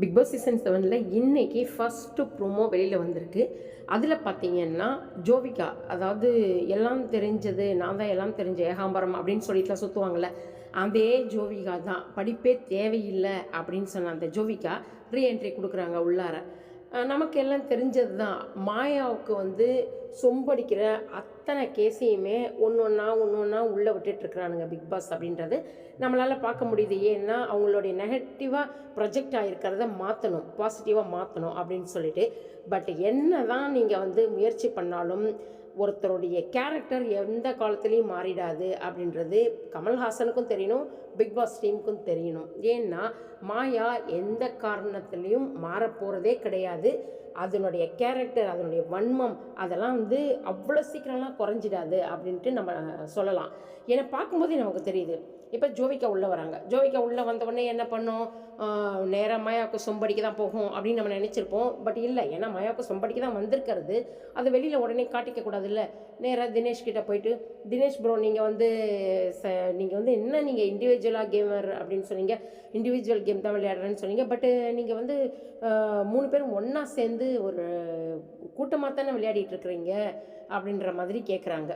Big Boss season செவனில் இன்றைக்கி first promo வெளியில் வந்திருக்கு. அதில் பார்த்தீங்கன்னா ஜோவிகா அதாவது எல்லாம் தெரிஞ்சது நான் தான் எல்லாம் தெரிஞ்ச ஏகாம்பரம் அப்படின்னு சொல்லிட்டுலாம் சுற்றுவாங்கள்ல அதே ஜோவிகா தான். படிப்பே தேவையில்லை அப்படின்னு சொன்ன அந்த ஜோவிகா ரீஎன்ட்ரி கொடுக்குறாங்க உள்ளார. நமக்கு எல்லாம் தெரிஞ்சது தான் மாயாவுக்கு வந்து சொம்படிக்கிற அத் அத்தனை கேஸையுமே ஒன்று ஒன்றா ஒன்று ஒன்றா உள்ளே விட்டுட்ருக்குறானுங்க பிக் பாஸ் அப்படின்றது. நம்மளால் பார்க்க முடியுது. ஏன்னா அவங்களுடைய நெகட்டிவாக ப்ரொஜெக்ட் ஆகிருக்கிறத மாற்றணும் பாசிட்டிவாக மாற்றணும் அப்படின்னு சொல்லிட்டு. பட் என்ன தான் நீங்கள் வந்து முயற்சி பண்ணாலும் ஒருத்தருடைய கேரக்டர் எந்த காலத்துலேயும் மாறிடாது அப்படின்றது கமல்ஹாசனுக்கும் தெரியணும் பிக் பாஸ் டீமுக்கும் தெரியணும். ஏன்னா மாயா எந்த காரணத்துலேயும் மாறப்போகிறதே கிடையாது. அதனுடைய கேரக்டர் அதனுடைய வன்மம் அதெல்லாம் வந்து அவ்வளோ சீக்கிரம்லாம் குறைஞ்சிடாது அப்படின்ட்டு நம்ம சொல்லலாம். ஏன்னா பார்க்கும்போதே நமக்கு தெரியுது. இப்போ ஜோவிகா உள்ளே வராங்க. ஜோவிக்கா உள்ளே வந்தவொடனே என்ன பண்ணோம்? நேராக மாயாவுக்கு சொம்படிக்கு தான் போகும் அப்படின்னு நம்ம நினச்சிருப்போம். பட் இல்லை ஏன்னா மாயாவுக்கு சொம்படிக்கு தான் வந்திருக்கிறது. அதை வெளியில் உடனே காட்டிக்க கூடாதுல்ல. நேராக தினேஷ்கிட்ட போயிட்டு தினேஷ் ப்ரோ நீங்கள் வந்து ச நீங்கள் வந்து என்ன நீங்கள் இண்டிவிஜுவலாக கேமர் அப்படின்னு சொன்னீங்க. இண்டிவிஜுவல் கேம் தான் விளையாடுறேன்னு சொன்னீங்க. பட்டு நீங்கள் வந்து மூணு பேரும் ஒன்றா சேர்ந்து ஒரு கூட்டமாக தானே விளையாடிட்டு இருக்கிறீங்க அப்படின்ற மாதிரி கேட்குறாங்க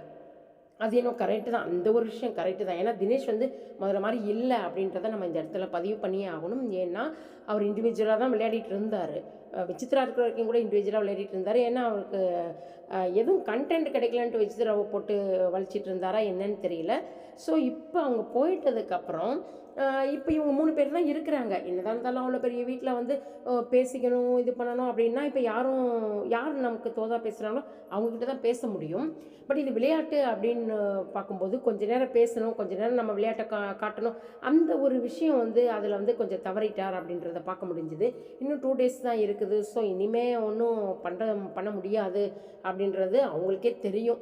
அது இன்னும் கரெக்டு தான். அந்த ஒரு விஷயம் கரெக்டு தான். ஏன்னா தினேஷ் வந்து முதல்ல மாதிரி இல்லை அப்படின்றத நம்ம இந்த இடத்துல பதிவு பண்ணியே ஆகணும். ஏன்னா அவர் இண்டிவிஜுவலாக தான் விளையாடிட்டு இருந்தார். விசித்ரா இருக்கிற வரைக்கும் கூட இண்டிவிஜுவலாக விளையாடிட்டு இருந்தார். ஏன்னா அவருக்கு எதுவும் கண்டென்ட் கிடைக்கலன்ட்டு விசித்ராவை போட்டு வலிச்சிட்டு இருந்தாரா என்னன்னு தெரியல. ஸோ இப்போ அவங்க போயிட்டதுக்கப்புறம் இப்போ இவங்க மூணு பேர் தான் இருக்கிறாங்க. என்னதான் இருந்தாலும் அவ்வளோ பெரிய வீட்டில் வந்து பேசிக்கணும் இது பண்ணணும் அப்படின்னா இப்போ யாரும் யார் நமக்கு தோதா பேசுகிறாங்களோ அவங்கக்கிட்ட தான் பேச முடியும். பட் இது விளையாட்டு அப்படின்னு பார்க்கும்போது கொஞ்ச நேரம் பேசணும் கொஞ்ச நேரம் நம்ம விளையாட்டை கா காட்டணும் அந்த ஒரு விஷயம் வந்து அதில் வந்து கொஞ்சம் தவறிட்டார் அப்படின்றத பார்க்க முடிஞ்சுது. இன்னும் டூ டேஸ் தான் இருக்குது. ஸோ இனிமே ஒன்றும் பண்ணுற பண்ண முடியாது. அப்படின்றது அவங்களுக்கே தெரியும்.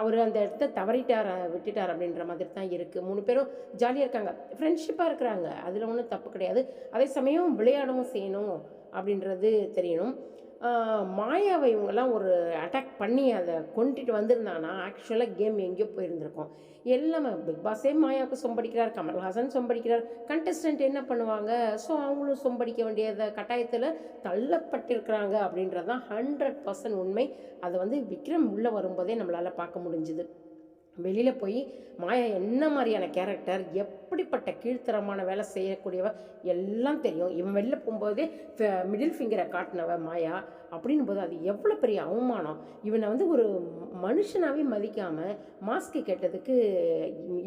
அவர் அந்த இடத்த தவறிட்டார் விட்டுட்டார் அப்படின்ற மாதிரி தான் இருக்குது மூணு பேரும் ஜாலியாக இருக்காங்க. ஃப்ரெண்ட்ஷிப்பாக இருக்கிறாங்க. அதில் ஒன்றும் தப்பு கிடையாது. அதே சமயம் விளையாடவும் செய்யணும் அப்படின்றது தெரியணும். மாயாவை இவங்கெல்லாம் ஒரு அட்டாக் பண்ணி அதை கொண்டுட்டு வந்திருந்தாங்கன்னா ஆக்சுவலாக கேம் எங்கேயோ போயிருந்திருக்கோம். எல்லாமே பிக் பாஸே மாயாவுக்கு சொம்படிக்கிறார் கமல்ஹாசன் சொம்படிக்கிறார் கண்டஸ்டன்ட் என்ன பண்ணுவாங்க? ஸோ அவங்களும் சொம்படிக்க வேண்டியத கட்டாயத்தில் தள்ளப்பட்டிருக்கிறாங்க அப்படின்றது தான் ஹண்ட்ரட் பர்சன்ட் உண்மை. அதை வந்து விக்ரம் உள்ளே வரும்போதே நம்மளால் பார்க்க முடிஞ்சுது. வெளியில் போய் மாயா என்ன மாதிரியான கேரக்டர் எப்படிப்பட்ட கீழ்த்தரமான வேலை செய்யக்கூடியவ? எல்லாம் தெரியும். இவன் வெளில போகும்போதே மிடில் ஃபிங்கரை காட்டினவ மாயா? அப்படின் போது அது எவ்வளோ பெரிய அவமானம். இவனை வந்து ஒரு மனுஷனாகவே மதிக்காமல் மாஸ்க்கு கேட்டதுக்கு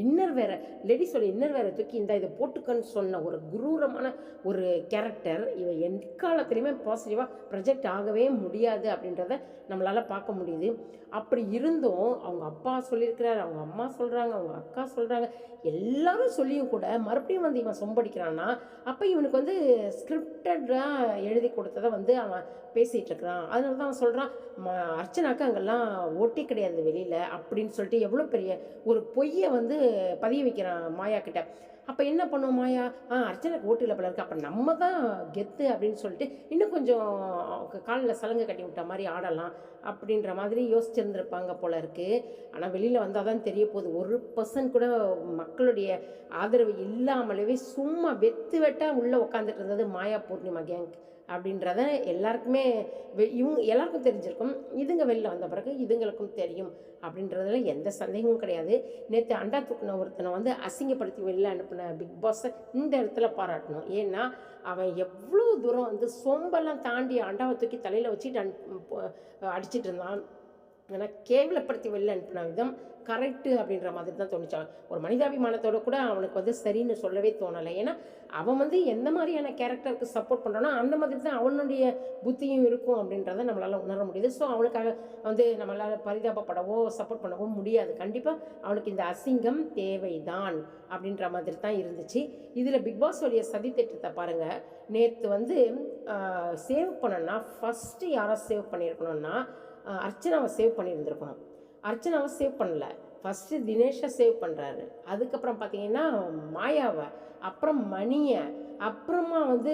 இன்னர் வேற லேடிஸோட இன்னர் வேற தூக்கி இந்த இதை போட்டுக்கன்னு சொன்ன ஒரு குரூரமான ஒரு கேரக்டர் இவன் எக்காலத்துலேயுமே பாசிட்டிவாக ப்ரொஜெக்ட் ஆகவே முடியாது. அப்படின்றத நம்மளால் பார்க்க முடியுது. அப்படி இருந்தும் அவங்க அப்பா சொல்லியிருக்கிறார் அவங்க அம்மா சொல்கிறாங்க அவங்க அக்கா சொல்கிறாங்க எல்லாரும் சொல்லியும் கூட மறுபடியும் வந்து இவன் சொம்படிக்கிறான்னா அப்போ இவனுக்கு வந்து ஸ்கிரிப்டடாக எழுதி கொடுத்ததை வந்து அவன் பேசிகிட்டு இருக்கிறான். அதனால தான் அவன் சொல்கிறான் ம அர்ச்சனாக்கு அங்கெல்லாம் ஓட்டே கிடையாது வெளியில் அப்படின்னு சொல்லிட்டு எவ்வளோ பெரிய ஒரு பொய்யை வந்து பதிய வைக்கிறான் மாயா கிட்ட அப்போ என்ன பண்ணுவோம் மாயா? ஆ அர்ச்சனைக்கு ஓட்டு இல்லை போல அப்போ நம்ம தான் கெத்து அப்படின்னு சொல்லிட்டு இன்னும் கொஞ்சம் காலில் சலங்கை கட்டி விட்ட மாதிரி ஆடலாம் அப்படின்ற மாதிரி யோசிச்சிருந்துருப்பாங்க போல இருக்குது ஆனால் வெளியில் வந்தால் தான் தெரிய போகுது. ஒரு பர்சன்ட் கூட மக்களுடைய ஆதரவு இல்லாமலவே சும்மா வெத்து வெட்டாக உள்ளே உட்காந்துட்டு இருந்தது மாயா பூர்ணிமா கேங் அப்படின்றத எல்லாருக்குமே வெ- இவங்க எல்லாருக்கும் தெரிஞ்சிருக்கும். இதுங்க வெளில வந்த பிறகு இதுங்களுக்கும் தெரியும் அப்படின்றதுல எந்த சந்தேகமும் கிடையாது. நேற்று அண்டா தூக்குன ஒருத்தனை வந்து அசிங்கப்படுத்தி வெளில அனுப்பின பிக் பாஸை இந்த இடத்துல பாராட்டணும். ஏன்னா அவன் எவ்வளோ தூரம் வந்து சொம்பெல்லாம் தாண்டி அண்டாவை தூக்கி தலையில் வச்சுட்டு அன் அடிச்சிட்டு இருந்தான். ஆனால் கேவலப்படுத்தி வெளில அனுப்பின விதம் கரெக்டு அப்படின்ற மாதிரி தான் தோணுச்சான் ஒரு மனிதாபிமானத்தோட கூட அவனுக்கு வந்து சரின்னு சொல்லவே தோணலை. ஏன்னா அவன் வந்து எந்த மாதிரியான கேரக்டருக்கு சப்போர்ட் பண்ணுறானோ அந்த மாதிரி தான் அவனுடைய புத்தியும் இருக்கும் அப்படின்றத நம்மளால் உணர முடியுது. ஸோ அவனுக்காக வந்து நம்மளால் பரிதாபப்படவோ சப்போர்ட் பண்ணவோ முடியாது. கண்டிப்பாக அவனுக்கு இந்த அசிங்கம் தேவைதான் அப்படின்ற மாதிரி தான் இருந்துச்சு. இதில் பிக் பாஸ் சதி திட்டத்தை பாருங்கள் நேற்று வந்து சேவ் பண்ணனா ஃபஸ்ட்டு யாரை சேவ் பண்ணியிருக்கணும்னா அர்ச்சனாவை சேவ் பண்ணியிருந்திருக்கணும். அர்ச்சனாவை சேவ் பண்ணல. ஃபஸ்ட்டு தினேஷை சேவ் பண்ணுறாரு அதுக்கப்புறம் பார்த்தீங்கன்னா மாயாவை அப்புறம் மணியை அப்புறமா வந்து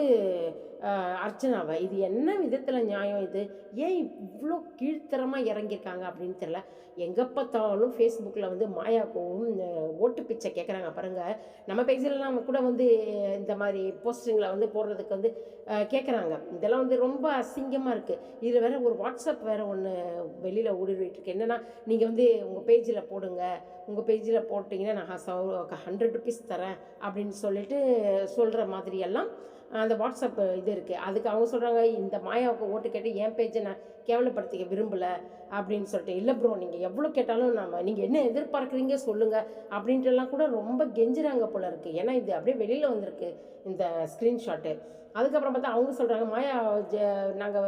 அர்ச்சனாவை இது என்ன விதத்தில் நியாயம் இது? ஏன் இவ்வளோ கீழ்த்தரமாக இறங்கியிருக்காங்க அப்படின்னு தெரியல. எங்கே பார்த்தாலும் ஃபேஸ்புக்கில் வந்து மாயாக்கும் ஓட்டு பிச்சை கேட்குறாங்க பாருங்க. நம்ம பேஜிலலாம் கூட வந்து இந்த மாதிரி போஸ்டிங்களை வந்து போடுறதுக்கு வந்து கேட்குறாங்க. இதெல்லாம் வந்து ரொம்ப அசிங்கமாக இருக்குது இதில் வேறு ஒரு வாட்ஸ்அப் வேறு ஒன்று வெளியில் ஊடுருவிட்டுருக்கு என்னென்னா நீங்கள் வந்து உங்கள் பேஜில் போடுங்க. உங்கள் பேஜில் போட்டிங்கன்னா நான் ஹண்ட்ரட் ருபீஸ் தரேன் அப்படின்னு சொல்லிட்டு சொல்கிற மாதிரியெல்லாம் அந்த வாட்ஸ்அப் இது இருக்குது அதுக்கு அவங்க சொல்கிறாங்க இந்த மாயாவுக்கு ஓட்டு கேட்டு என் பேஜை நான் கேவலப்படுத்திக்க விரும்பலை அப்படின்னு சொல்லிட்டு இல்லை ப்ரோ நீங்கள் எவ்வளோ கேட்டாலும் நம்ம நீங்கள் என்ன எதிர்பார்க்குறீங்க சொல்லுங்கள் அப்படின்ட்டுலாம் கூட ரொம்ப கெஞ்சுறாங்க போல இருக்குது ஏன்னா இது அப்படியே வெளியில் வந்திருக்கு இந்த ஸ்க்ரீன்ஷாட்டு அதுக்கப்புறம் பார்த்தா அவங்க சொல்கிறாங்க மாயா நாங்கள்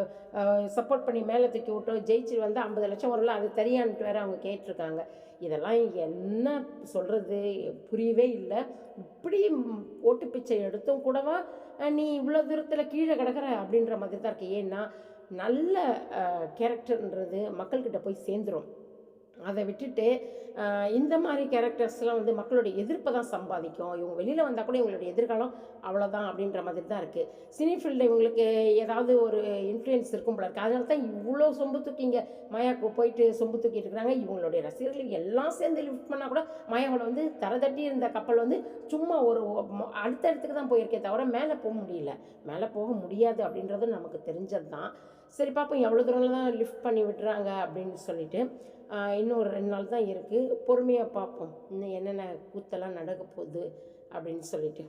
சப்போர்ட் பண்ணி மேலே தூக்கி விட்டோம். ஜெயிச்சு வந்து ஐம்பது லட்சம் வரல அது தெரியான்ட்டு வேறு அவங்க கேட்டிருக்காங்க. இதெல்லாம் என்ன சொல்கிறது புரியவே இல்லை. இப்படி ஓட்டு பிச்சை எடுத்தும் கூடவா நீ இவ்வளோ தூரத்தில் கீழே கிடக்கிற அப்படின்ற மாதிரி தான் இருக்கு. ஏன்னா நல்ல கேரக்டர்ன்றது மக்கள்கிட்ட போய் சேர்ந்துரும். அதை விட்டுட்டு இந்த மாதிரி கேரக்டர்ஸ்லாம் வந்து மக்களுடைய எதிர்ப்பை தான் சம்பாதிக்கும். இவங்க வெளியில் வந்தால் கூட இவங்களுடைய எதிர்காலம் அவ்வளோதான் அப்படின்ற மாதிரி தான் இருக்குது சினி ஃபீல்டில் இவங்களுக்கு ஏதாவது ஒரு இன்ஃப்ளூயன்ஸ் இருக்கும் போல இருக்குது அதனால தான் இவ்வளோ சொம்பு தூக்கிங்க மாயாவுக்கு போயிட்டு சொம்பு தூக்கிட்டு இருக்கிறாங்க. இவங்களுடைய ரசிகர்கள் எல்லாம் சேர்ந்து லிஃப்ட் பண்ணால் கூட மாயாவோட வந்து தரதட்டி இருந்த கப்பல் வந்து சும்மா ஒரு அடுத்த இடத்துக்கு தான் போயிருக்கே தவிர மேலே போக முடியல. மேலே போக முடியாது அப்படின்றது நமக்கு தெரிஞ்சது தான் சரி பார்ப்போம் எவ்வளோ தூரம்ல தான் லிஃப்ட் பண்ணி விட்டுறாங்க அப்படின்னு சொல்லிட்டு இன்னும் ஒரு ரெண்டு நாள் தான் இருக்குது பொறுமையாக பார்ப்போம் இன்னும் என்னென்ன கூத்தெல்லாம் நடக்க போகுது அப்படின்னு சொல்லிட்டு.